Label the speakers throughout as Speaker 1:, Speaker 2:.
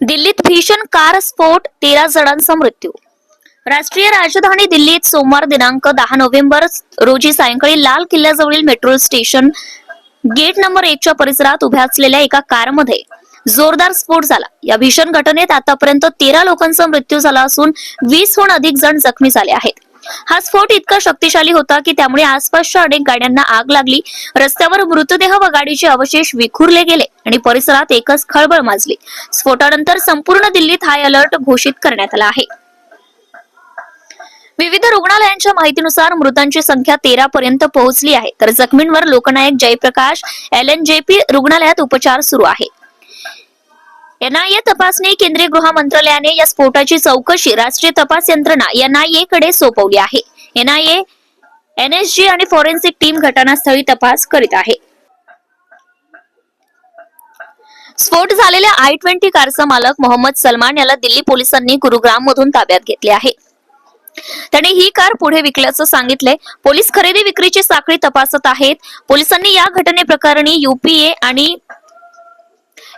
Speaker 1: दिल्लीत भीषण कार स्फोट तेरा जणांचा मृत्यू. राष्ट्रीय राजधानी दिल्लीत सोमवार दिनांक दहा नोव्हेंबर रोजी सायंकाळी लाल किल्ल्याजवळील मेट्रो स्टेशन गेट नंबर एकच्या परिसरात उभ्या असलेल्या एका कारमध्ये जोरदार स्फोट झाला. या भीषण घटनेत आतापर्यंत तेरा लोकांचा मृत्यू झाला असून वीसहून अधिक जण जखमी झाले आहेत. हा स्फोट इतका शक्तिशाली होता की त्यामुळे आसपासच्या अनेक गाड्यांना आग लागली. रस्त्यावर मृतदेह व गाडीचे अवशेष विखुरले गेले आणि परिसरात एकच खळबळ माजली. स्फोटानंतर संपूर्ण दिल्लीत हाय अलर्ट घोषित करण्यात आला आहे. विविध रुग्णालयांच्या माहितीनुसार मृतांची संख्या तेरा पर्यंत पोहोचली आहे. तर जखमींवर Loknayak Jayaprakash L N J P रुग्णालयात उपचार सुरू आहे. एनआयए तपासणी केंद्रीय गृह मंत्रालयाने या स्फोटाची चौकशी राष्ट्रीय तपास यंत्रणा एनआयए कडे सोपवली आहे. एनआयए एनएसजी आणि फॉरेन्सिक टीम घटनास्थळी तपास करीत आहे. स्फोट झालेल्या आय ट्वेंटी कारचा मालक मोहम्मद सलमान याला दिल्ली पोलिसांनी गुरुग्राम मधून ताब्यात घेतले आहे. त्याने ही कार पुढे विकल्याचं सांगितलंय. पोलीस खरेदी विक्रीची साखळी तपासत आहेत. पोलिसांनी या घटनेप्रकरणी युपीए आणि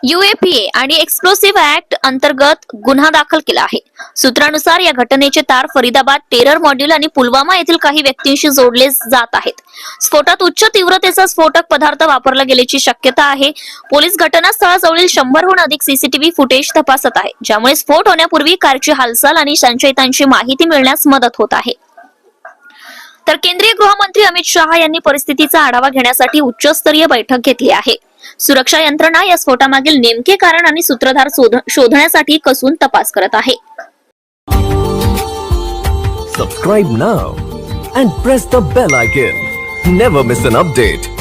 Speaker 1: युएपीए आणि एक्सप्लोसिव्ह ऍक्ट अंतर्गत गुन्हा दाखल केला आहे. सूत्रानुसार या घटनेचे तार फरीदाबाद टेरर मॉड्यूल आणि पुलवामा येथील काही व्यक्तींशी जोडले जात आहेत. स्फोटात उच्च तीव्रतेचा स्फोटक पदार्थ वापरला गेल्याची शक्यता आहे. पोलीस घटनास्थळाजवळील शंभरहून अधिक सीसीटीव्ही फुटेज तपासत आहे ज्यामुळे स्फोट होण्यापूर्वी कारची हालचाल आणि संशयितांची माहिती मिळण्यास मदत होत आहे. तर केंद्रीय गृहमंत्री अमित शहा यांनी परिस्थितीचा आढावा घेण्यासाठी उच्चस्तरीय बैठक घेतली आहे. सुरक्षा यंत्रणा या स्फोटामागील नेमके कारण आणि सूत्रधार शोधण्यासाठी कसून तपास करत आहे.
Speaker 2: सबस्क्राईब ना and press the bell icon never miss an update